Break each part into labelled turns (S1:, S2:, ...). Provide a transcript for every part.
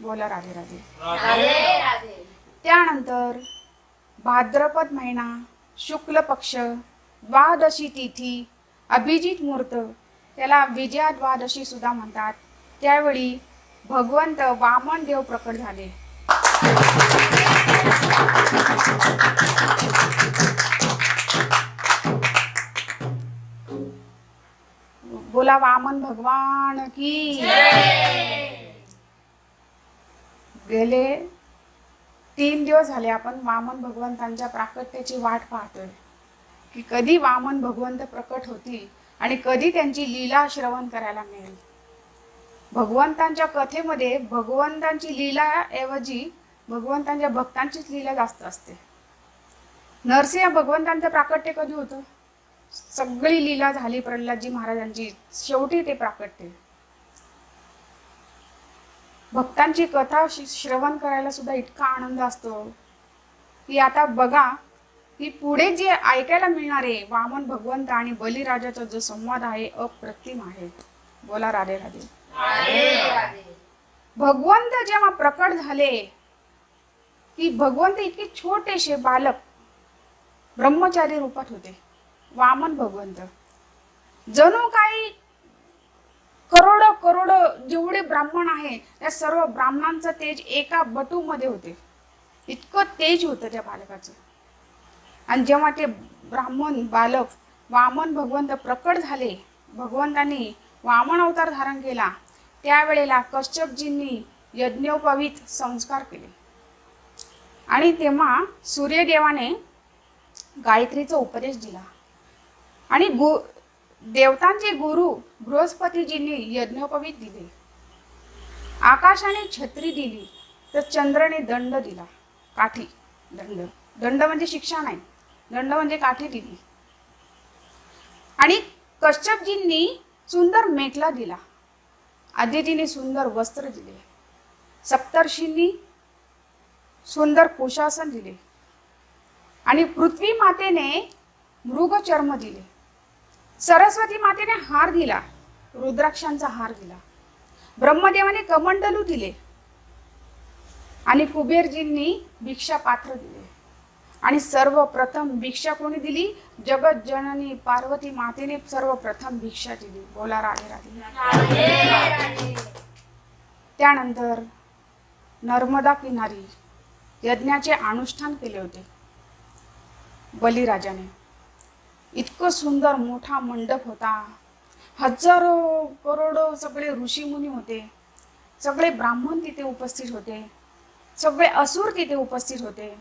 S1: बोला राधे राधे.
S2: राधे राधे.
S1: त्यानंतर भाद्रपद महिना शुक्ल पक्ष द्वादशी तिथी अभिजित मुहूर्त त्याला विजया द्वादशी सुद्धा म्हणतात. त्यावेळी भगवंत वामन देव प्रकट झाले. बोला वामन भगवान की गेले तीन दिवस झाले आपण वामन भगवंतांच्या प्राकट्याची वाट पाहतोय. की कधी वामन भगवंत प्रकट होतील आणि कधी त्यांची लीला श्रवण करायला मिळेल. भगवंतांच्या कथेमध्ये भगवंतांची लीला ऐवजी भगवंतांच्या भक्तांचीच लीला जास्त असते. नरसिंह भगवंतांचं प्राकट्य कधी होतं? सगळी लीला झाली प्रल्हादजी महाराजांची. शेवटी ते प्राकट्य. भक्तांची कथा श- श्रवण करायला सुद्धा इतका आनंद असतो. की आता बघा की पुढे जे ऐकायला मिळणार आहे वामन भगवंत आणि बलिराजाचा जो संवाद आहे अप्रतिम आहे. बोला राधे राधे. भगवंत जेव्हा प्रकट झाले की भगवंत इतके छोटेसे बालक ब्रह्मचारी रूपात होते. वामन भगवंत. जणू काही करोड जेवढे ब्राह्मण आहे त्या सर्व ब्राह्मणांचं तेज एका बटूमध्ये होते. इतकं तेज होतं त्या बालकाचं. आणि जेव्हा ते ब्राह्मण बालक वामन भगवंत प्रकट झाले भगवंतांनी वामन अवतार धारण केला त्यावेळेला कश्यपजींनी यज्ञोपवीत संस्कार केले. आणि तेव्हा सूर्यदेवाने गायत्रीचा उपदेश दिला. आणि गो देवतांचे गुरु बृहस्पतीजींनी यज्ञोपवीत दिले. आकाशाने छत्री दिली तर चंद्रने दंड दिला. काठी दंड. दंड म्हणजे शिक्षा नाही दंड म्हणजे काठी दिली. आणि कश्यपजींनी सुंदर मेटला दिला. आदितीने सुंदर वस्त्र दिले. सप्तर्षींनी सुंदर कुशासन दिले. आणि पृथ्वी मातेने मृगचर्म दिले. सरस्वती मातेने हार दिला. रुद्राक्षांचा हार दिला. ब्रह्मदेवाने कमंडलू दिले. आणि कुबेरजींनी भिक्षा पात्र दिले. आणि सर्वप्रथम भिक्षा कोणी दिली? जगत जननी पार्वती मातेने सर्वप्रथम भिक्षा दिली. बोला राधे राधे. त्यानंतर नर्मदा किनारी यज्ञाचे अनुष्ठान केले होते. बलिराजाने. इतकं सुंदर मोठा मंडप होता. हजारो करोडो सगळे ऋषीमुनी होते. सगळे ब्राह्मण तिथे उपस्थित होते. सगळे असुर तिथे उपस्थित होते.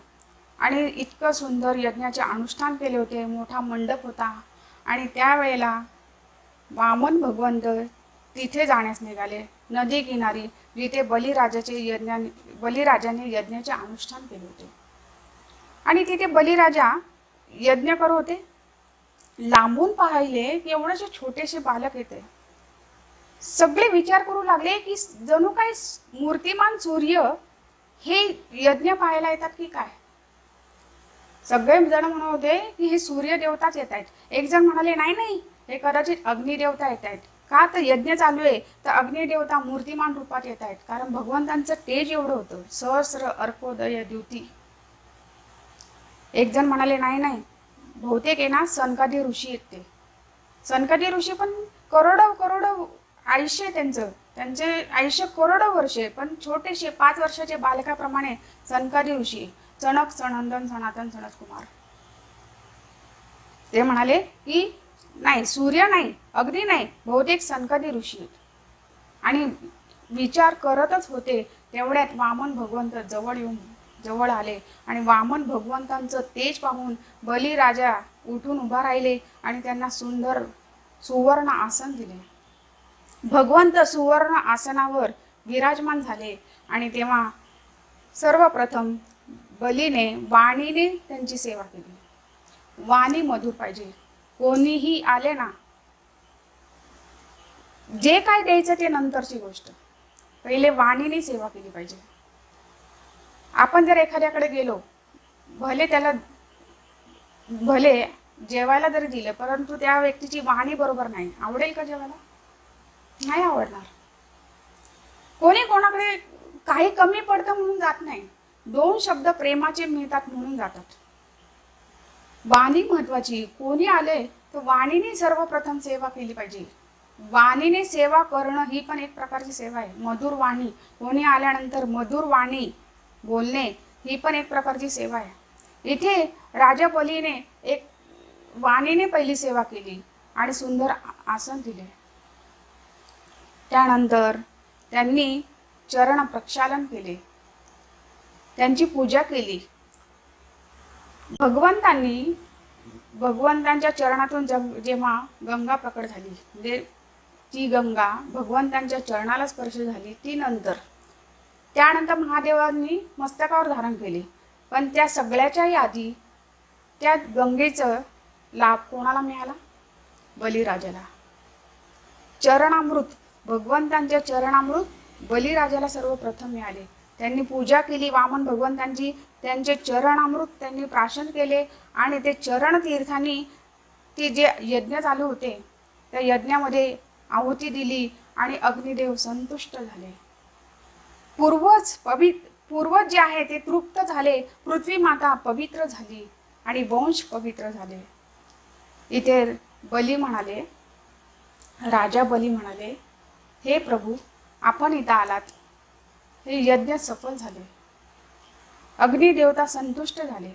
S1: आणि इतकं सुंदर यज्ञाचे अनुष्ठान केले होते. मोठा मंडप होता. आणि त्यावेळेला वामन भगवंत तिथे जाण्यास निघाले. नदी किनारी जिथे बलिराजाचे यज्ञ बलिराजाने यज्ञाचे अनुष्ठान केले होते. आणि तिथे बलिराजा यज्ञ करत होते. लांबून पाहिले की एवढेसे छोटेसे बालक येते सगळे विचार करू लागले की जणू काही मूर्तिमान सूर्य हे यज्ञ पाहायला येतात की काय? सगळे जण म्हणत होते की हे सूर्य देवताच येत आहेत. एक जण म्हणाले नाही नाही हे कदाचित अग्निदेवता येत आहेत. का तर यज्ञ चालू आहे तर अग्निदेवता मूर्तिमान रूपात येत आहेत. कारण भगवंतांचं तेज एवढं होतं. सहस्र अर्कोदय द्युती. एक जण म्हणाले नाही नाही बहुतेक आहे ना सनकादी ऋषी आहेत ते. सनकादी ऋषी पण करोडो करोडो आयुष्य आहे त्यांचं. त्यांचे आयुष्य करोडो वर्ष आहे पण छोटेसे पाच वर्षाचे बालकाप्रमाणे सनकादी ऋषी आहे. चणक सनंदन सनातन सनत कुमार ते म्हणाले की नाही सूर्य नाही अग्नी नाही बहुतेक सनकादी ऋषी आहेत. आणि विचार करतच होते तेवढ्यात वामन भगवंत जवळ येऊन जवळ आले आणि वामन भगवंतांचं तेज पाहून बलिराजा उठून उभा राहिले आणि त्यांना सुंदर सुवर्ण आसन दिले. भगवंत सुवर्ण आसनावर विराजमान झाले आणि तेव्हा सर्वप्रथम बलीने वाणीने त्यांची सेवा केली. वाणी मधुर पाहिजे. कोणीही आले ना. जे काय द्यायचं ते नंतरची गोष्ट. पहिले वाणीने सेवा केली पाहिजे. आपण जर एखाद्याकडे गेलो भले त्याला भले जेवायला जरी दिलं परंतु त्या व्यक्तीची वाणी बरोबर नाही. आवडेल का जेवायला? नाही आवडणार. कोणी कोणाकडे काही कमी पडतं म्हणून जात नाही. दोन शब्द प्रेमाचे मिळतात म्हणून जातात. वाणी महत्वाची. कोणी आले तर वाणीने सर्वप्रथम सेवा केली पाहिजे. वाणीने सेवा करणं ही पण एक प्रकारची सेवा आहे. मधुर वाणी. कोणी आल्यानंतर मधुर वाणी बोलणे ही पण एक प्रकारची सेवा आहे. इथे राजाबलीने एक वाणीने पहिली सेवा केली आणि सुंदर आसन दिले. त्यानंतर त्यांनी चरण प्रक्षालन केले. त्यांची पूजा केली. भगवंतांनी भगवंतांच्या चरणातून जग जेव्हा गंगा प्रकट झाली म्हणजे ती गंगा भगवंतांच्या चरणाला स्पर्श झाली ती नंतर त्यानंतर महादेवांनी मस्तकावर धारण केले. पण त्या सगळ्याच्याही आधी त्या गंगेचं लाभ कोणाला मिळाला? बलिराजाला. चरणामृत भगवंतांच्या चरणामृत बलिराजाला सर्वप्रथम मिळाले. त्यांनी पूजा केली वामन भगवंतांची त्यांचे चरणामृत त्यांनी प्राशन केले आणि ते चरण तीर्थांनी ते जे यज्ञ चालू होते त्या यज्ञामध्ये आहुती दिली आणि अग्निदेव संतुष्ट झाले. पूर्वज पवित्र पूर्वज जे आहे ते तृप्त झाले पृथ्वी माता पवित्र झाली आणि वंश पवित्र झाले. इथे बली म्हणाले राजा बली म्हणाले हे प्रभू आपण इथं आलात. हे यज्ञ सफल झाले. अग्निदेवता संतुष्ट झाले.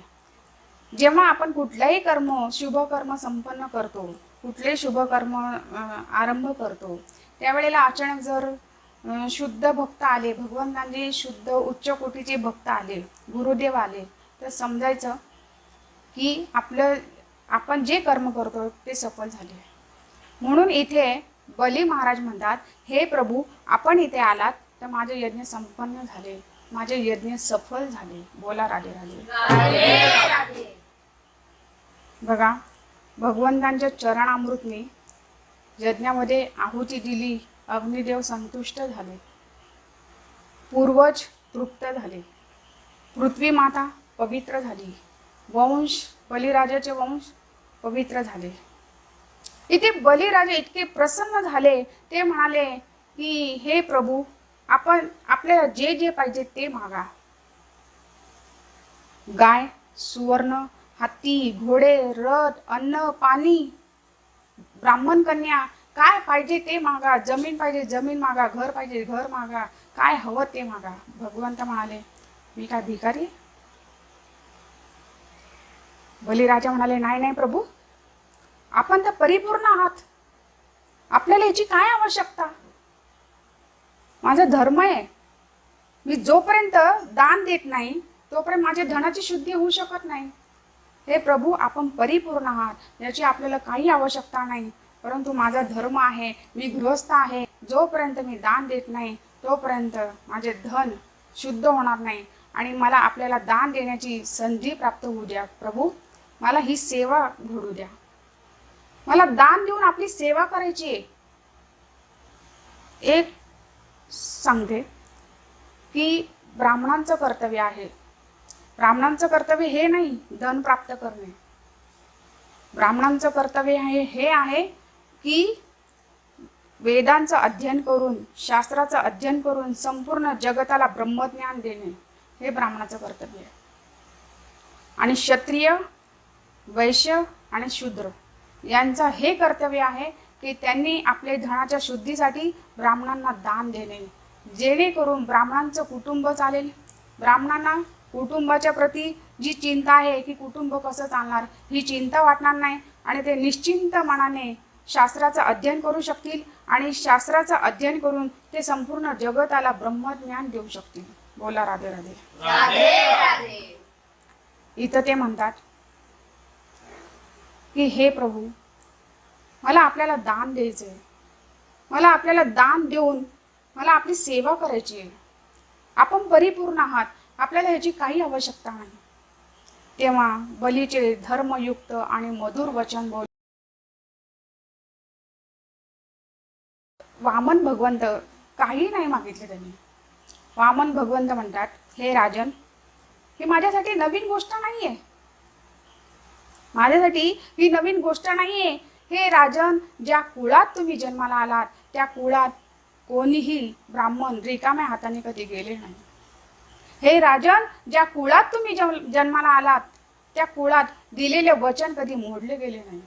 S1: जेव्हा आपण कुठलाही कर्म शुभकर्म संपन्न करतो कुठलेही शुभकर्म आरंभ करतो त्यावेळेला अचानक जर शुद्ध भक्त आले भगवंतांचे म्हणजे शुद्ध उच्च कोटीचे भक्त आले गुरुदेव आले. तर समजायचं की आपलं आपण जे कर्म करतो ते सफल झाले. म्हणून इथे बली महाराज म्हणतात हे प्रभू आपण इथे आलात तर माझे यज्ञ संपन्न झाले माझे यज्ञ सफल झाले. बोला राधे राधे. बघा भगवंतांच्या चरणामृतने यज्ञामध्ये आहुती दिली अग्निदेव संतुष्ट झाले. पूर्वज तृप्त झाले. पृथ्वी माता पवित्र झाली. वंश बलिराजाचे वंश पवित्र झाले. इथे बलिराजा इतके प्रसन्न झाले ते म्हणाले की हे प्रभू आपण आपल्याला जे जे पाहिजे ते मागा. गाय सुवर्ण हत्ती घोडे रथ अन्न पाणी ब्राह्मण कन्या काय पाहिजे ते मागा जमीन पाहिजे जमीन मागा घर पाहिजे घर मागा काय हवं ते मागा. भगवंत म्हणाले मी काय भिकारी? बलिराजा म्हणाले नाही नाही प्रभू आपण तर परिपूर्ण आहात. आपल्याला याची काय आवश्यकता? माझा धर्म आहे. मी जोपर्यंत दान देत नाही तोपर्यंत माझ्या धनाची शुद्धी होऊ शकत नाही. हे प्रभू आपण परिपूर्ण आहात. याची आपल्याला काही आवश्यकता नाही. परंतु माझा धर्म आहे मी गृहस्थ आहे. जोपर्यंत मी दान देत नाही तोपर्यंत माझे धन शुद्ध होणार नाही. आणि मला आपल्याला दान देण्याची संधी प्राप्त होऊ द्या प्रभू. मला ही सेवा घडू द्या. मला दान देऊन आपली सेवा करायची आहे. एक सांगते की ब्राह्मणांचं कर्तव्य आहे. ब्राह्मणांचं कर्तव्य हे नाही धन प्राप्त करणे. ब्राह्मणांचं कर्तव्य आहे हे आहे की वेदांचं अध्ययन करून शास्त्राचं अध्ययन करून संपूर्ण जगताला ब्रह्मज्ञान देणे हे ब्राह्मणाचं कर्तव्य आहे. आणि क्षत्रिय वैश्य आणि शूद्र यांचं हे कर्तव्य आहे की त्यांनी आपले धनाच्या शुद्धीसाठी ब्राह्मणांना दान देणे. जेणेकरून ब्राह्मणांचं कुटुंब चालेल. ब्राह्मणांना कुटुंबाच्या प्रती जी चिंता आहे की कुटुंब कसं चालणार ही चिंता वाटणार नाही आणि ते निश्चिंत मनाने शास्त्राचं अध्ययन करू शकतील आणि शास्त्राचं अध्ययन करून ते संपूर्ण जगताला ब्रह्मज्ञान देऊ शकतील. बोला राधे राधे.
S2: राधे राधे.
S1: इथं ते म्हणतात की हे प्रभू मला आपल्याला दान द्यायचं आहे मला आपल्याला दान देऊन मला आपली सेवा करायची आहे. आपण परिपूर्ण आहात. आपल्याला ह्याची काही आवश्यकता नाही. तेव्हा बलीचे धर्मयुक्त आणि मधुर वचन बोल वामन भगवंत काही नाही मागितले त्यांनी. वामन भगवंत म्हणतात हे राजन ही माझ्यासाठी नवीन गोष्ट नाही आहे माझ्यासाठी ही नवीन गोष्ट नाही आहे हे राजन ज्या कुळात तुम्ही जन्माला आलात त्या कुळात कोणीही ब्राह्मण रिकाम्या हाताने कधी गेले नाही. हे राजन ज्या कुळात तुम्ही जन्म- जन्माला आलात त्या कुळात दिलेले वचन कधी मोडले गेले नाही.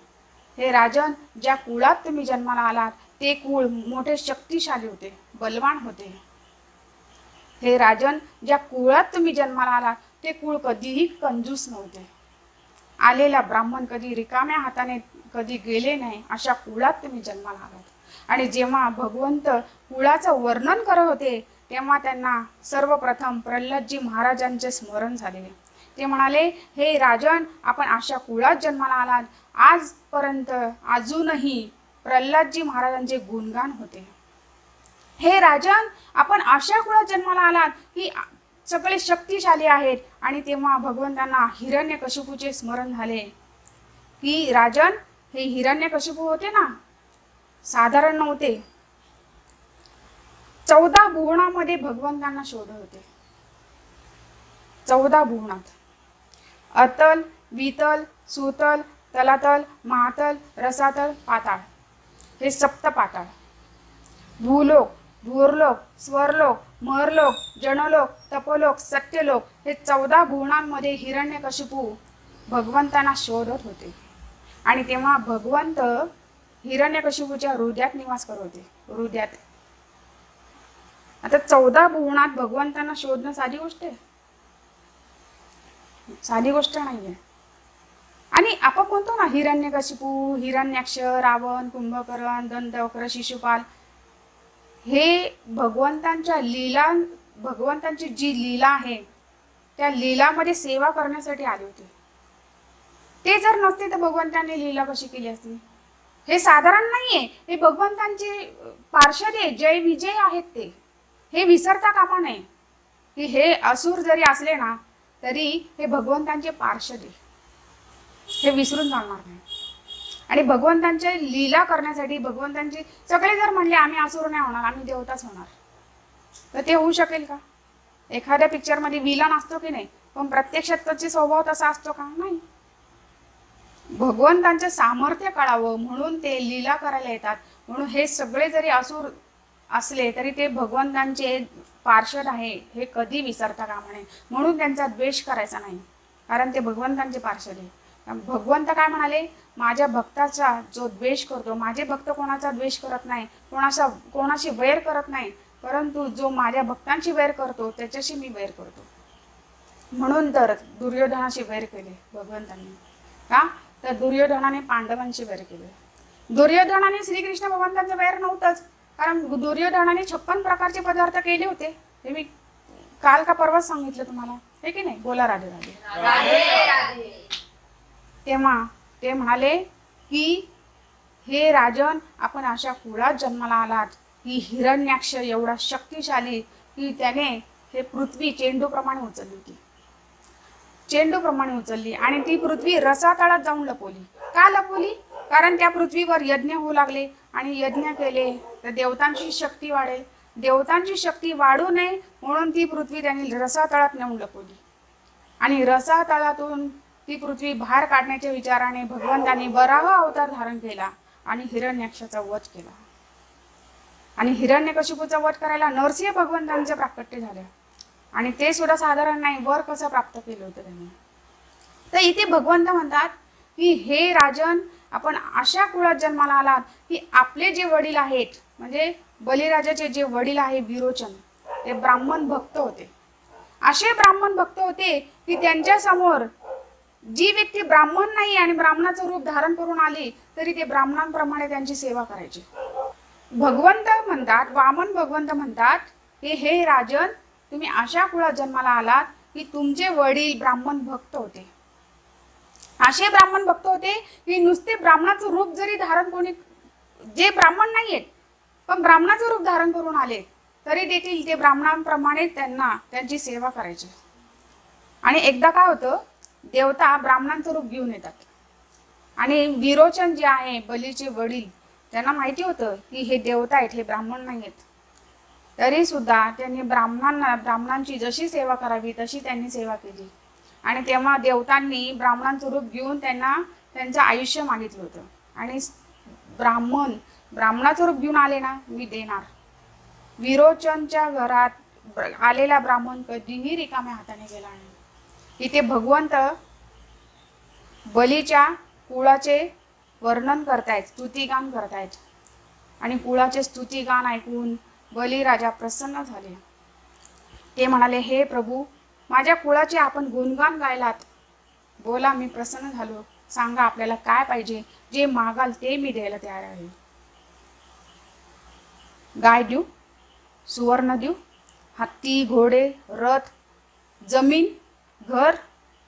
S1: हे राजन ज्या कुळात तुम्ही जन्माला आलात ते कुळ मोठे शक्तिशाली होते बलवान होते. हे राजन ज्या कुळात तुम्ही जन्माला आलात ते कुळ कधीही कंजूस नव्हते. आलेला ब्राह्मण कधी रिकाम्या हाताने कधी गेले नाही अशा कुळात तुम्ही जन्माला आलात. आणि जेव्हा भगवंत कुळाचं वर्णन करत होते तेव्हा त्यांना सर्वप्रथम प्रल्हादजी महाराजांचे स्मरण झाले. ते म्हणाले हे राजन आपण अशा कुळात जन्माला आलात. आजपर्यंत अजूनही प्रल्हादजी महाराजांचे गुणगान होते. हे राजन आपण अशा कुळात जन्माला आलात की सगळे शक्तिशाली आहेत आणि तेव्हा भगवंतांना हिरण्यकशिपूचे स्मरण झाले. की राजन हे हिरण्यकशिपू होते ना? साधारण नव्हते. चौदा भुवनामध्ये भगवंतांना शोध होते. चौदा भुवनात अतल वितल सुतल तलातल महातल रसातल पाताळ. हे सप्तपाताळ भूलोक भूरलोक स्वरलोक महरलोक जनलोक तपलोक सत्यलोक हे चौदा भुवनांमध्ये हिरण्यकशिपू भगवंतांना शोधत होते. आणि तेव्हा भगवंत हिरण्यकशिपूच्या हृदयात निवास करत होते. हृदयात. आता चौदा भुवनात भगवंतांना शोधणं साधी गोष्ट आहे. साधी गोष्ट नाही आहे आणि आपण कोणतो ना हिरण्यकशिपू हिरण्याक्ष रावण कुंभकरण दंतवक्र शिशुपाल. हे भगवंतांच्या लीला भगवंतांची जी लीला आहे त्या लीलामध्ये सेवा करण्यासाठी आले होते. ते जर नसते तर भगवंतांनी लीला कशी केली असती? हे साधारण नाहीये. हे भगवंतांचे पार्षदे जय विजय आहेत ते. हे विसरता कामा नये. की हे असुर जरी असले ना तरी हे भगवंतांचे पार्षदे हे विसरून चालणार नाही. आणि भगवंतांचे लीला करण्यासाठी भगवंतांची सगळे जर म्हणले आम्ही असुर नाही होणार आम्ही देवताच होणार. तर ते होऊ शकेल का? एखाद्या पिक्चरमध्ये विलन असतो की नाही? पण प्रत्यक्षात स्वभाव तसा असतो का? नाही. भगवंतांचं सामर्थ्य कळावं म्हणून ते लीला करायला येतात. म्हणून हे सगळे जरी असुर असले तरी ते भगवंतांचे पार्षद आहे हे कधी विसरता कामा नये. म्हणून त्यांचा द्वेष करायचा नाही. कारण ते भगवंतांचे पार्षद आहे. भगवंत काय म्हणाले? माझ्या भक्ताचा जो द्वेष करतो माझे भक्त कोणाचा द्वेष करत नाही कोणाचा कोणाशी वैर करत नाही परंतु जो माझ्या भक्तांशी वैर करतो त्याच्याशी मी वैर करतो. म्हणून तर दुर्योधनाशी वैर केले भगवंतांनी. का? तर दुर्योधनाने पांडवांशी वैर केले. दुर्योधनाने श्रीकृष्ण भगवंतांचं वैर नव्हतंच कारण दुर्योधनाने छप्पन प्रकारचे पदार्थ केले होते. हे मी काल का परवाच सांगितलं तुम्हाला? हे की नाही? बोला राधे राधे.
S2: राधे राधे.
S1: तेव्हा ते म्हणाले की हे राजन आपण अशा कुळात जन्माला आलात. की हिरण्याक्ष एवढा शक्तिशाली की त्याने हे पृथ्वी चेंडूप्रमाणे उचलली होती. चेंडूप्रमाणे उचलली आणि ती पृथ्वी रसातळात जाऊन लपवली. का लपवली? कारण त्या पृथ्वीवर यज्ञ होऊ लागले आणि यज्ञ केले तर देवतांची शक्ती वाढेल. देवतांची शक्ती वाढू नये म्हणून ती पृथ्वी त्यांनी रसातळात नेऊन लपवली. आणि रसातळातून ती पृथ्वी बाहेर काढण्याच्या विचाराने भगवंतांनी बराह अवतार धारण केला आणि हिरण्याक्षाचा वध केला. आणि हिरण्यकशिपूचा वध करायला नरसिंह भगवंतांचे प्राकट्य झाले आणि ते सुद्धा साधारण नाही वर कसं प्राप्त केलं होतं त्यांनी. तर इथे भगवंत म्हणतात की हे राजन आपण अशा कुळात जन्माला आलात की आपले जे वडील आहेत म्हणजे बलिराजाचे जे वडील आहे विरोचन ते ब्राह्मण भक्त होते. असे ब्राह्मण भक्त होते की त्यांच्यासमोर जी व्यक्ती ब्राह्मण नाही आणि ब्राह्मणाचं रूप धारण करून आली तरी ते ब्राह्मणांप्रमाणे त्यांची सेवा करायची. भगवंत म्हणतात वामन भगवंत म्हणतात की हे राजन तुम्ही अशा कुळात जन्माला आलात की तुमचे वडील ब्राह्मण भक्त होते. असे ब्राह्मण भक्त होते की नुसते ब्राह्मणाचं रूप जरी धारण कोणी जे ब्राह्मण नाहीयेत पण ब्राह्मणाचं रूप धारण करून आले तरी देखील ते ब्राह्मणांप्रमाणे त्यांना त्यांची सेवा करायची. आणि एकदा काय होतं देवता ब्राह्मणांचं रूप घेऊन येतात. आणि विरोचन जे आहे बलीचे वडील त्यांना माहिती होतं की हे देवता आहेत हे ब्राह्मण नाही आहेत तरी सुद्धा त्यांनी ब्राह्मणांना ब्राह्मणांची जशी सेवा करावी तशी त्यांनी सेवा केली. आणि तेव्हा देवतांनी ब्राह्मणांचं रूप घेऊन त्यांना त्यांचं आयुष्य मागितलं होतं. आणि ब्राह्मण ब्राह्मणाचं रूप घेऊन आले ना मी देणार. विरोचनच्या घरात आलेला ब्राह्मण कधीही रिकाम्या हाताने गेला नाही. इथे भगवंत बलीच्या कुळाचे वर्णन करतायत स्तुतिगान करतायत. आणि कुळाचे स्तुतिगान ऐकून बलीराजा प्रसन्न झाले. ते म्हणाले हे प्रभू माझ्या कुळाचे आपण गुणगान गायलात. बोला मी प्रसन्न झालो. सांगा आपल्याला काय पाहिजे? जे मागाल ते मी द्यायला तयार आहे. गाय देऊ सुवर्ण देऊ हत्ती घोडे रथ जमीन घर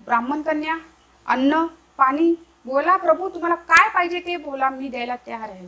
S1: ब्राह्मण कन्या अन्न पाणी बोला प्रभू तुम्हाला काय पाहिजे ते बोला मी द्यायला तयार आहे.